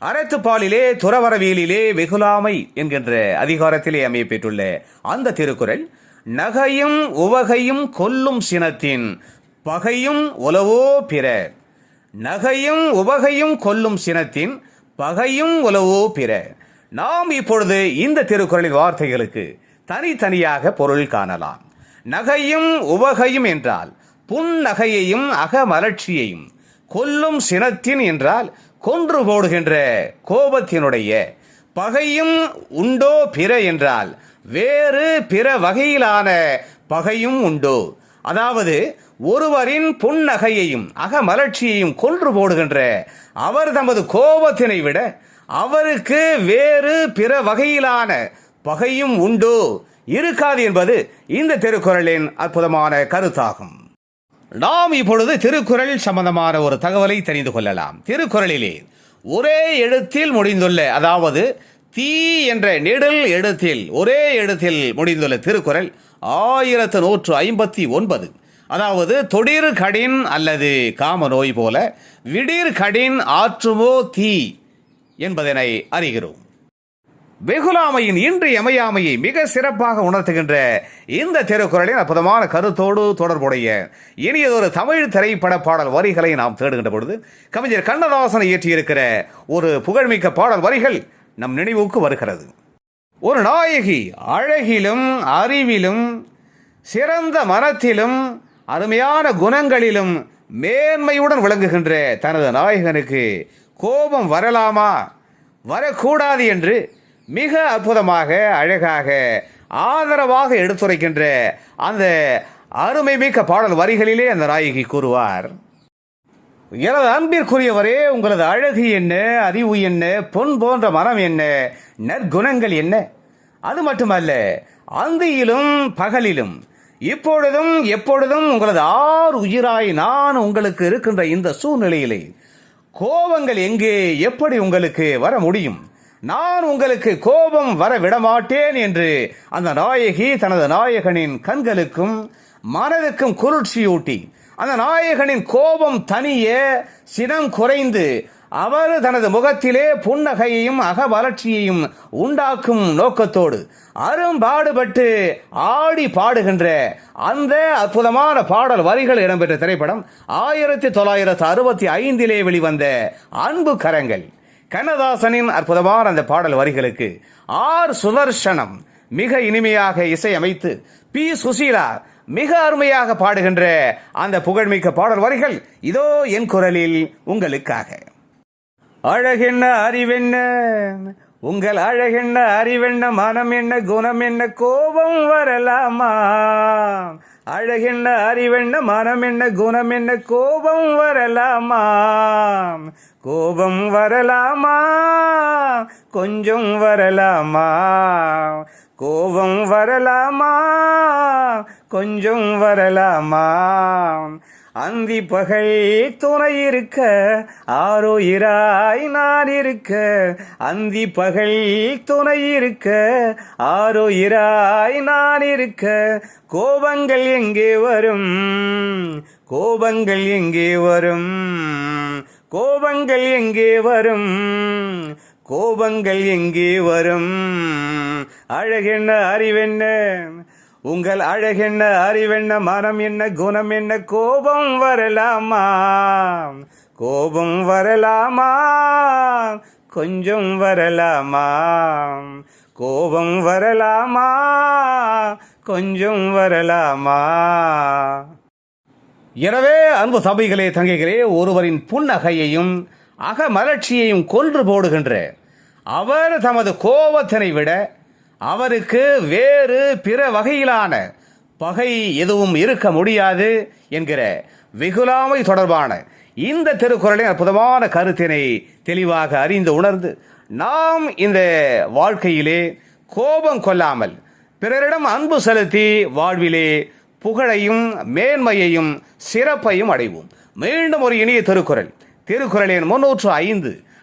அறத்துப்பாலிலே துறவரவியலிலே வெகுலாமை என்கின்ற அதிகாரத்திலே அமையப்பெற்றுள்ள அந்த திருக்குறள் நகையும் உவகையும் கொல்லும் சினத்தின் பகையும் உலவோ பிற. நகையும் உவகையும் கொல்லும் சினத்தின் பகையும் உலவோ பிற. நாம் இப்பொழுது இந்த திருக்குறளின் வார்த்தைகளுக்கு தனித்தனியாக பொருள் காணலாம். நகையும் உவகையும் என்றால் புன்னகையையும் அகமலர்ச்சியையும் கொல்லும் சினத்தின் என்றால் கொன்று போடுகின்ற கோபத்தினுடைய பகையும் உண்டோ பிற என்றால் வேறு பிற வகையிலான பகையும் உண்டோ. அதாவது ஒருவரின் புன்னகையையும் அகமலர்ச்சியையும் கொன்று போடுகின்ற அவர் தமது கோபத்தினை விட அவருக்கு வேறு பிற வகையிலான பகையும் உண்டோ. இருக்காது என்பது இந்த திருக்குறளின் அற்புதமான கருத்தாகும். நாம் இப்பொழுது திருக்குறள் சம்பந்தமான ஒரு தகவலை தெரிந்து கொள்ளலாம். திருக்குறளிலே ஒரே எழுத்தில் முடிந்துள்ள அதாவது தீ என்ற நெடில் எழுத்தில் ஒரே எழுத்தில் முடிந்துள்ள திருக்குறள் ஆயிரத்து நூற்று ஐம்பத்தி ஒன்பது. அதாவது தொடிர் கடின் அல்லது காம நோய் போல விடிர் கடின் ஆற்றுமோ தீ என்பதனை அறிகிறோம். வெகுலாமையின் இன்று அமையாமையை மிக சிறப்பாக உணர்த்துகின்ற இந்த திருக்குறளின் அற்புதமான கருத்தோடு தொடர்புடைய இனியதொரு தமிழ் திரைப்பட பாடல் வரிகளை நாம் தேடுகின்ற பொழுது கவிஞர் கண்ணதாசன் இயற்றியிருக்கிற ஒரு புகழ்மிக்க பாடல் வரிகள் நம் நினைவுக்கு வருகிறது. ஒரு நாயகி அழகிலும் அறிவிலும் சிறந்த மனத்திலும் அருமையான குணங்களிலும் மேன்மையுடன் விளங்குகின்ற தனது நாயகனுக்கு கோபம் வரலாமா? வரக்கூடாது என்று மிக அற்புதமாக அழகாக ஆதரவாக எடுத்துரைக்கின்ற அந்த அருமை மிக்க பாடல் வரிகளிலே அந்த நாயகி கூறுவார். எனது அன்பிற்குரியவரே உங்களது அழகு என்ன அறிவு என்ன பொன் போன்ற மனம் என்ன நற்குணங்கள் என்ன? அது மட்டுமல்ல அந்தியிலும் பகலிலும் இப்பொழுதும் எப்பொழுதும் உங்களது ஆறு உயிராய் நான் உங்களுக்கு இருக்கின்ற இந்த சூழ்நிலையிலே கோபங்கள் எங்கே எப்படி உங்களுக்கு வர முடியும்? நான் உங்களுக்கு கோபம் வர விடமாட்டேன் என்று அந்த நாயகி தனது நாயகனின் கண்களுக்கும் மனதுக்கும் குளிர்ச்சியூட்டி அந்த நாயகனின் கோபம் தனிய சினம் குறைந்து அவர் தனது முகத்திலே புன்னகையையும் அகவளர்ச்சியையும் உண்டாக்கும் நோக்கத்தோடு அரும்பாடுபட்டு ஆடி பாடுகின்ற அந்த அற்புதமான பாடல் வரிகள் இடம்பெற்ற திரைப்படம் ஆயிரத்தி தொள்ளாயிரத்து அறுபத்தி ஐந்திலே வெளிவந்த அன்பு கரங்கள் கண்ணதாசனின் அற்புதமான அந்த பாடல் வரிகளுக்கு ஆர் சுதர்சனம் மிக இனிமையாக இசையமைத்து பி சுசீலா மிக அருமையாக பாடுகின்ற அந்த புகழ்மிக்க பாடல் வரிகள் இதோ என் குரலில் உங்களுக்காக. அழகென்ன அறிவென்ன? உங்கள் அழகென்ன அறிவென்ன? மனம் என்ன? குணம் என்ன? கோபம் வரலாமா? அழகென்ன அறிவென்ன மனம் என்ன குணம் என்ன கோபம் வரலாமா? கோபம் வரலாமா? கொஞ்சம் வரலாமா? கோபம் வரலாமா? கொஞ்சம் வரலாமா? அந்தி பகல் துணை இருக்க ஆரோயிராய் நான் இருக்க. அந்தி பகல் துணை இருக்க ஆரோயிராய் நான் இருக்க. கோபங்கள் எங்கே வரும்? கோபங்கள் எங்கே வரும்? கோபங்கள் எங்கே வரும்? கோபங்கள் எங்கே வரும்? அழகென்ன அறிவென்ன? உங்கள் அழகென்ன அறிவென்ன மனம் என்ன குணம் என்ன கோபம் வரலாமா? கோபம் வரலாமா? கொஞ்சம் வரலாமா? கோபம் வரலாமா? கொஞ்சம் வரலாமா? எனவே அன்பு சபைகளே தங்கைகளே ஒருவரின் புன்னகையையும் அகமலர்ச்சியையும் கொன்று போடுகின்ற அவர் தமது கோபத்தினை விட அவருக்கு வேறு பிற வகையிலான பகை எதுவும் இருக்க முடியாது என்கிற வெகுலாமை தொடர்பான இந்த திருக்குறளின் அற்புதமான கருத்தினை தெளிவாக அறிந்து உணர்ந்து நாம் இந்த வாழ்க்கையிலே கோபம் கொள்ளாமல் பிறரிடம் அன்பு செலுத்தி வாழ்விலே புகழையும் மேன்மையையும் சிறப்பையும் அடைவோம். மீண்டும் ஒரு இனிய திருக்குறள். திருக்குறளின் முன்னூற்று ஐந்து